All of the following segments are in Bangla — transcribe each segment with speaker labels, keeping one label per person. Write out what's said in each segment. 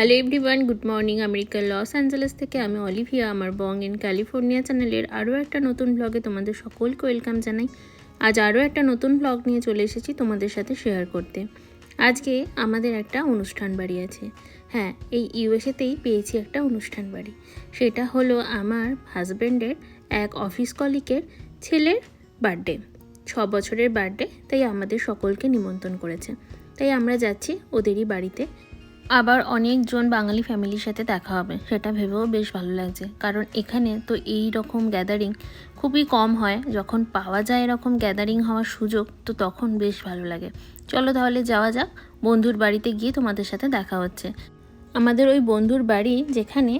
Speaker 1: হ্যালো এভরিওয়ান গুড মর্নিং আমেরিকার লস অ্যাঞ্জেলেস থেকে আমি অলিভিয়া, আমার বং ইন ক্যালিফোর্নিয়া চ্যানেলের আরও একটা নতুন ব্লগে তোমাদের সকলকে ওয়েলকাম জানাই। আজ আরও একটা নতুন ব্লগ নিয়ে চলে এসেছি তোমাদের সাথে শেয়ার করতে। আজকে আমাদের একটা অনুষ্ঠান বাড়ি আছে। হ্যাঁ এই ইউএসএতেই পেয়েছি একটা অনুষ্ঠান বাড়ি। সেটা হলো আমার হাজব্যান্ডের এক অফিস কলিকের ছেলের বার্থডে ছ বছরের বার্থডে তাই আমাদের সকলকে নিমন্ত্রণ করেছে। তাই আমরা যাচ্ছি ওদেরই বাড়িতে আবার অনেকজন বাঙালি ফ্যামিলির সাথে দেখা হবে, সেটা ভেবেও বেশ ভালো লাগছে। কারণ এখানে তো এই রকম গ্যাদারিং খুবই কম হয়, যখন পাওয়া যায় এরকম গ্যাদারিং হওয়ার সুযোগ, তো তখন বেশ ভালো লাগে। চলো তাহলে যাওয়া যাক, বন্ধুর বাড়িতে গিয়ে তোমাদের সাথে দেখা হচ্ছে। আমাদের ওই বন্ধুর বাড়ি যেখানে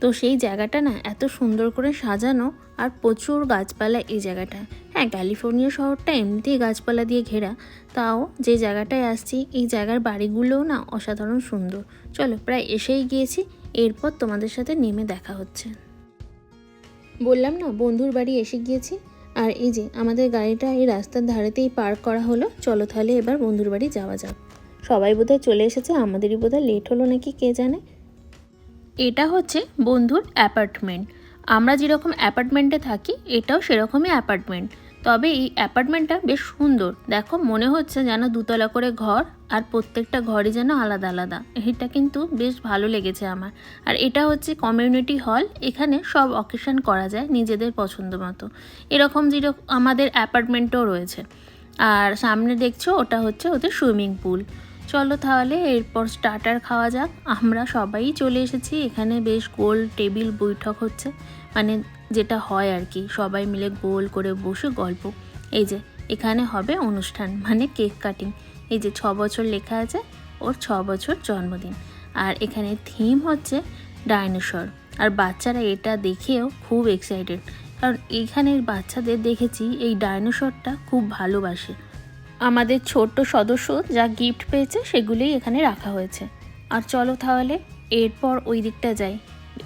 Speaker 1: তো সেই জায়গাটা না এত সুন্দর করে সাজানো আর প্রচুর গাছপালা এই জায়গাটা হ্যাঁ ক্যালিফোর্নিয়া শহরটা এমনিতেই গাছপালা দিয়ে ঘেরা, তাও যে জায়গাটায় আসছি, এই জায়গার বাড়িগুলোও না অসাধারণ সুন্দর। চলো প্রায় এসেই গিয়েছি, এরপর তোমাদের সাথে নেমে দেখা হচ্ছে। বললাম না, বন্ধুর বাড়ি এসে গিয়েছি। আর এই যে আমাদের গাড়িটা এই রাস্তার ধারেতেই পার্ক করা হলো, চলো তাহলে এবার বন্ধুর বাড়ি যাওয়া যাক। সবাই বোধহয় চলে এসেছে, আমাদেরই বোধহয় লেট হলো নাকি কে জানে। এটা হচ্ছে বন্ধুর অ্যাপার্টমেন্ট। আমরা যেরকম অ্যাপার্টমেন্টে থাকি, এটাও সেরকমই অ্যাপার্টমেন্ট। তবে এই অ্যাপার্টমেন্টটা বেশ সুন্দর। দেখো, মনে হচ্ছে যেন দুতলা করে ঘর আর প্রত্যেকটা ঘরই যেন আলাদা আলাদা। এটা কিন্তু বেশ ভালো লেগেছে আমার। আর এটা হচ্ছে কমিউনিটি হল। এখানে সব অকেশন করা যায় নিজেদের পছন্দ মতো। এরকম যেরকম আমাদের অ্যাপার্টমেন্টও রয়েছে। আর সামনে দেখছ, ওটা হচ্ছে ওদের সুইমিং পুল। চলো তাহলে এরপর স্টার্টার খাওয়া যাক। আমরা সবাই চলে এসেছি। এখানে বেশ গোল টেবিল বৈঠক হচ্ছে। মানে যেটা হয় আর কি, সবাই মিলে গোল করে বসে গল্প। এই যে, এখানে হবে অনুষ্ঠান মানে কেক কাটিং। এই যে, ছ বছর লেখা আছে, ওর ছ বছর জন্মদিন। আর এখানে থিম হচ্ছে ডাইনোসর আর বাচ্চারা এটা দেখেও খুব এক্সাইটেড কারণ এইখানের বাচ্চাদের দেখেছি, এই ডাইনোসরটা খুব ভালোবাসে। আমাদের ছোট্ট সদস্য যা গিফট পেয়েছে সেগুলোই এখানে রাখা হয়েছে। আর চলো তাহলে এরপর ওই দিকটা যাই।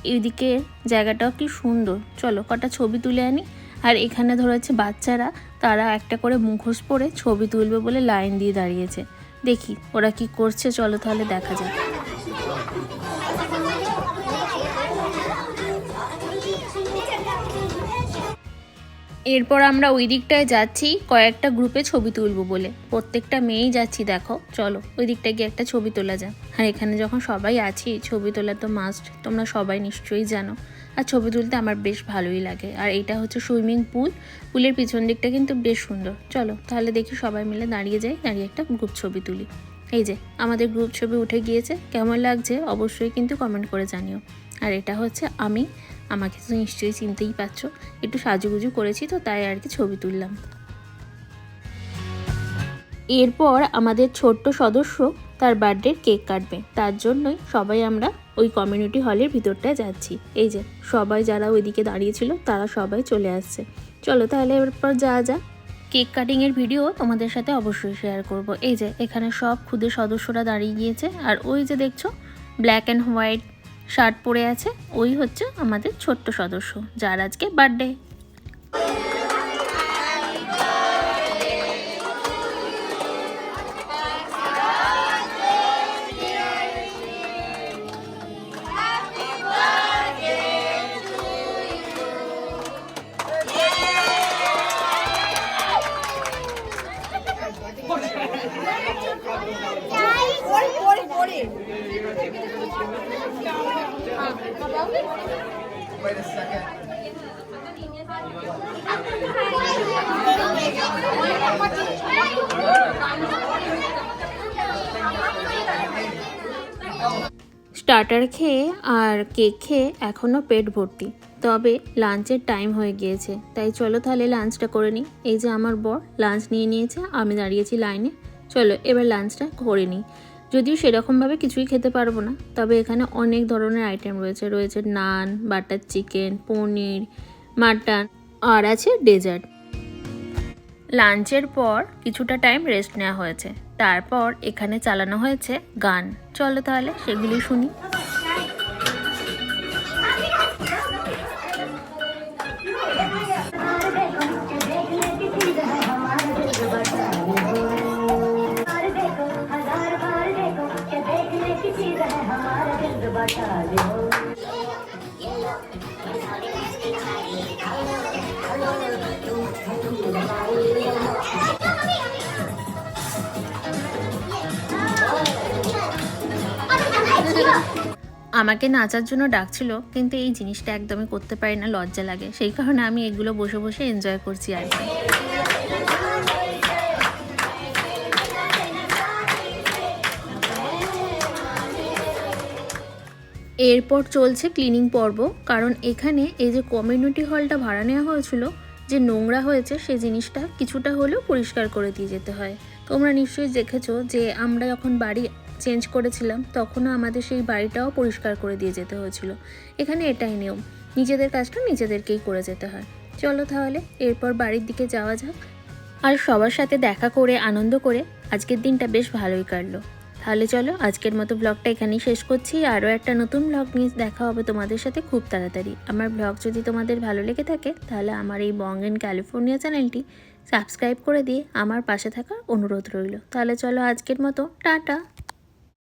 Speaker 1: এইদিকের জায়গাটাও কি সুন্দর। চলো কটা ছবি তুলে আনি। আর এখানে ধরেছে বাচ্চারা, তারা একটা করে মুখোশ পরে ছবি তুলবে বলে লাইন দিয়ে দাঁড়িয়েছে। দেখি ওরা কি করছে, চলো তাহলে দেখা যাক। এরপর আমরা ওই দিকটায় যাচ্ছি, কয়েকটা গ্রুপে ছবি তুলবো বলে। প্রত্যেকটা মেয়েই যাচ্ছি, দেখো। চলো, ওই দিকটায় গিয়ে একটা ছবি তোলা যাক। আর এখানে যখন সবাই আছি, ছবি তোলা তো মাস্ট তোমরা সবাই নিশ্চয়ই জানো। আর ছবি তুলতে আমার বেশ ভালোই লাগে। আর এটা হচ্ছে সুইমিং পুল। পুলের পিছন দিকটা কিন্তু বেশ সুন্দর। চলো, তাহলে দেখি সবাই মিলে দাঁড়িয়ে যাই, দাঁড়িয়ে একটা গ্রুপ ছবি তুলি। এই যে, আমাদের গ্রুপ ছবি উঠে গিয়েছে। কেমন লাগছে? অবশ্যই কিন্তু কমেন্ট করে জানিও। আর এটা হচ্ছে আমি আমাকে তো নিশ্চয়ই চিনতেই পারছ। একটু সাজুগুজু করেছি তো, তাই আর কি ছবি তুললাম। এরপর আমাদের ছোট্ট সদস্য তার বার্থডের কেক কাটবে। তার জন্যই সবাই আমরা ওই কমিউনিটি হলের ভিতরটায় যাচ্ছি। এই যে, সবাই যারা ওইদিকে দাঁড়িয়েছিল তারা সবাই চলে আসছে। চলো তাহলে এরপর যা যা। কেক কাটিংয়ের ভিডিও তোমাদের সাথে অবশ্যই শেয়ার করব। এই যে, এখানে সব খুদে সদস্যরা দাঁড়িয়ে গিয়েছে। আর ওই যে দেখছ ব্ল্যাক অ্যান্ড হোয়াইট শার্ট পরে আছে ওই হচ্ছে আমাদের ছোট্ট সদস্য যার আজকে বার্থডে স্টার্টার খেয়ে আর কেক খেয়ে এখনও পেট ভর্তি। তবে লাঞ্চের টাইম হয়ে গিয়েছে, তাই চলো তাহলে লাঞ্চটা করে নিই। এই যে আমার বর লাঞ্চ নিয়ে নিয়েছে, আমি দাঁড়িয়েছি লাইনে। চলো এবার লাঞ্চটা করে নিই। যদিও সেরকমভাবে কিছুই খেতে পারব না, তবে এখানে অনেক ধরনের আইটেম রয়েছে। রয়েছে naan butter chicken paneer mutton আর আছে ডেজার্ট। লাঞ্চের পর কিছুটা টাইম রেস্ট নেওয়া হয়েছে। তারপর এখানে চালানো হয়েছে গান। চলো তাহলে সেগুলি শুনি। আমাকে নাচার জন্য ডাকছিল, কিন্তু এই জিনিসটা একদমই করতে পারি না, লজ্জা লাগে। সেই কারণে আমি এগুলো বসে বসে এনজয় করছি আর কি। এরপর চলছে ক্লিনিং পর্ব, কারণ এখানে এই যে কমিউনিটি হলটা ভাড়া নেওয়া হয়েছিল, যে নোংরা হয়েছে সে জিনিসটা কিছুটা হলেও পরিষ্কার করে দিয়ে যেতে হয়। তোমরা নিশ্চয়ই দেখেছ যে আমরা যখন বাড়ি চেঞ্জ করেছিলাম, তখনও আমাদের সেই বাড়িটাও পরিষ্কার করে দিয়ে যেতে হয়েছিল। এখানে এটাই নিয়ম। নিজেদের কাজটা নিজেদেরকেই করে যেতে হয়। চলো তাহলে, এরপর বাড়ির দিকে যাওয়া যাক। আর সবার সাথে দেখা করে, আনন্দ করে, আজকের দিনটা বেশ ভালোই কাটলো। তাহলে চলো, আজকের মতো ব্লগটা এখানেই শেষ করছি। আরও একটা নতুন ব্লগ নিয়ে দেখা হবে তোমাদের সাথে খুব তাড়াতাড়ি। আমার ব্লগ যদি তোমাদের ভালো লেগে থাকে, তাহলে আমার এই বং ইন ক্যালিফোর্নিয়া চ্যানেলটি সাবস্ক্রাইব করে দিয়ে আমার পাশে থাকার অনুরোধ রইল। তাহলে চলো, আজকের মতো, টাটা!